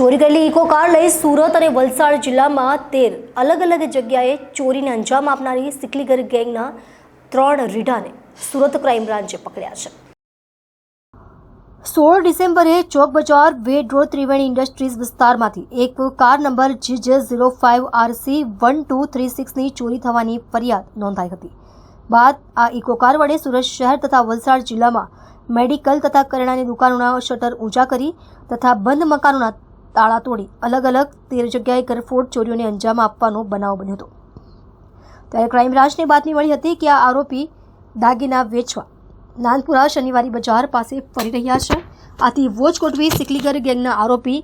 ચોરી કરેલી eco car લઈ સુરત અને વલસાડ જિલ્લામાં તેર અલગ અલગ જગ્યાએ ચોરીને અંજામ આપનારી સિકલીગર ગેંગના ત્રણ રીઢાને સુરત ક્રાઇમ બ્રાન્ચે પકડ્યા છે. સોળ ડિસેમ્બરે ચોક બજાર વેડ રોડ ત્રિવેણી ઇન્ડસ્ટ્રીઝ વિસ્તારમાંથી એક car number G J zero five R C one two સિક્સની ચોરી થવાની ફરિયાદ નોંધાઈ હતી. બાદ આ ઇકો કાર વડે સુરત શહેર તથા વલસાડ જિલ્લામાં મેડિકલ તથા કરિયાણાની દુકાનોના શટર ઊંચા કરી તથા બંધ મકાનોના તાળા તોડી અલગ અલગ તેર જગ્યાએ ગરફોડ ચોરીઓને અંજામ આપવાનો બનાવ બન્યો હતો. ત્યારે ક્રાઇમ બ્રાન્ચને બાતમી મળી હતી કે આ આરોપી દાગીના વેચવા નાનપુરા શનિવારી બજાર પાસે ફરી રહ્યા છે. આથી વોચ ગોઠવી સિકલીગર ગેંગના આરોપી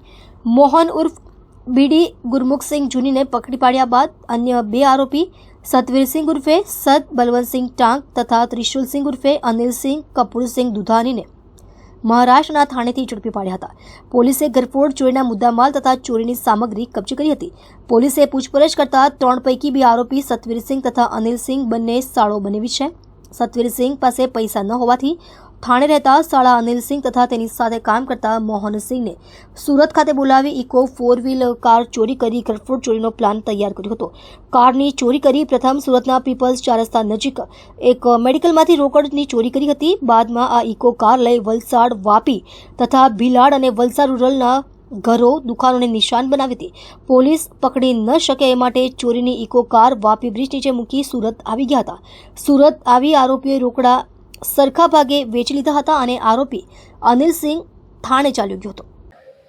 મોહન ઉર્ફ બીડી ગુરમુખસિંહ જુનીને પકડી પાડ્યા બાદ અન્ય બે આરોપી સતવીરસિંહ ઉર્ફે સત બલવંતસિંહ ટાંક તથા ત્રિશુલસિંહ ઉર્ફે અનિલસિંહ કપૂરસિંહ દુધાનીને મહારાષ્ટ્રના થાણેથી ઝડપી પાડ્યા હતા. પોલીસે ગરફોડ ચોરીના મુદ્દામાલ તથા ચોરીની સામગ્રી કબજે કરી હતી. પોલીસે પૂછપરછ કરતા ત્રણ પૈકી બે આરોપી સતવીરસિંહ તથા અનિલસિંહ બંને સાળો બનેવી છે. સતવીરસિંહ પાસે પૈસા ન હોવાથી થાણે રહેતા સાળા અનિલસિંહ તથા તેની સાથે કામ કરતા મોહનસિંહને સુરત ખાતે બોલાવી ઇકો ફોર વ્હીલ કાર ચોરી કરી ગરફોડ ચોરીનો પ્લાન તૈયાર કર્યો હતો. કારની ચોરી કરી પ્રથમ સુરતના પીપલ્સ ચાર રસ્તા નજીક એક મેડિકલમાંથી રોકડની ચોરી કરી હતી. બાદમાં આ ઇકો કાર લઈ વલસાડ, વાપી તથા ભીલાડ અને વલસાડ રૂરલના ઘરો દુકાનોને નિશાન બનાવી હતી. પોલીસ પકડી ન શકે એ માટે ચોરીની ઇકો કાર વાપી બ્રિજ નીચે મૂકી સુરત આવી ગયા હતા. સુરત આવી આરોપીઓએ રોકડા સરખા ભાગે વેચી લીધા હતા અને આરોપી અનિલસિંહ થાણે ચાલ્યો ગયો હતો.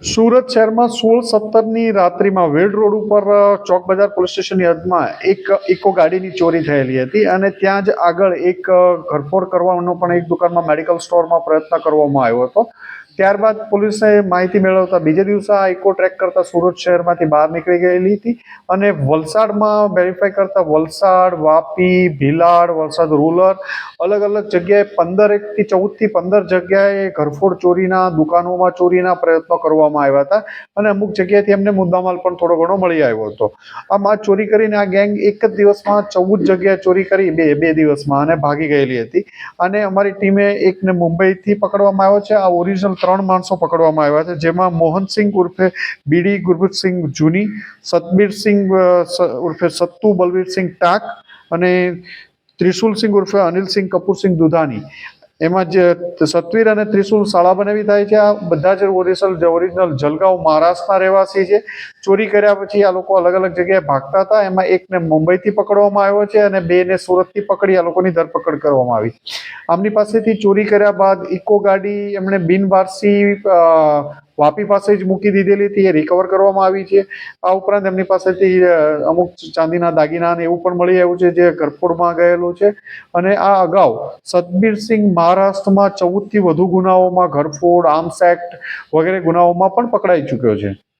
સુરત શહેરમાં સોળ સત્તરની રાત્રિમાં વેડ રોડ ઉપર ચોક બજાર પોલીસ સ્ટેશનની હદમાં એક, ઇકો ગાડીની ચોરી થયેલી હતી અને ત્યાં જ આગળ એક ઘરફોડ કરવાનો પણ એક દુકાનમાં મેડિકલ સ્ટોરમાં પ્રયત્ન કરવામાં આવ્યો હતો. ત્યારબાદ પોલીસે માહિતી મેળવતા બીજે દિવસે આ ઇકો ટ્રેક કરતા સુરત શહેરમાંથી બહાર નીકળી ગયેલી હતી અને વલસાડમાં વેરીફાઈ કરતા વલસાડ, વાપી, ભીલાડ, વલસાડ રૂરલ અલગ અલગ જગ્યાએ પંદર એકથી ચૌદથી પંદર જગ્યાએ ઘરફોડ ચોરીના, દુકાનોમાં ચોરીના પ્રયત્નો કરવામાં આવ્યા હતા અને અમુક જગ્યાએથી એમને મુદ્દામાલ પણ થોડો ઘણો મળી આવ્યો હતો. આમ આ ચોરી કરીને આ ગેંગ એક જ દિવસમાં ચૌદ જગ્યાએ ચોરી કરી બે બે દિવસમાં અને ભાગી ગયેલી હતી અને અમારી ટીમે એકને મુંબઈથી પકડવામાં આવ્યો છે. આ ઓરિજિનલ ત્રણ માણસો પકડવામાં આવ્યા છે, જેમાં મોહનસિંહ ઉર્ફે બીડી ગુરબતસિંહ જૂની, સતબીરસિંહ ઉર્ફે સત્તુ બલવીરસિંહ ટાક અને ત્રિશુલસિંહ ઉર્ફે અનિલસિંહ કપૂરસિંહ દુધાની. એમાં જે સત્વીર અને ત્રિશુલ શાળા બનાવી થાય છે, આ બધા જ ઓરિજિનલ ઓરિજિનલ જલગાંવ મહારાષ્ટ્રના રહેવાસી છે. ચોરી કર્યા પછી આ લોકો અલગ અલગ જગ્યાએ ભાગતા હતા. એમાં એકને મુંબઈથી પકડવામાં આવ્યો છે અને બેને સુરતથી પકડી આ લોકોની ધરપકડ કરવામાં આવી. આમની પાસેથી ચોરી કર્યા બાદ ઇકો ગાડી એમણે બિનવારસી વાપી પાસે જ મૂકી દીધેલી હતી, એ રિકવર કરવામાં આવી છે. આ ઉપરાંત એમની પાસેથી અમુક ચાંદીના દાગીના ને એવું પણ મળી આવ્યું છે, જે કરફોડમાં ગયેલું છે. અને આ અગાઉ સતબીરસિંહ મહારાષ્ટ્રમાં ચૌદથી વધુ ગુનાઓમાં ઘરફોડ, આર્મ્સ એક્ટ વગેરે ગુનાઓમાં પણ પકડાઈ ચૂક્યો છે.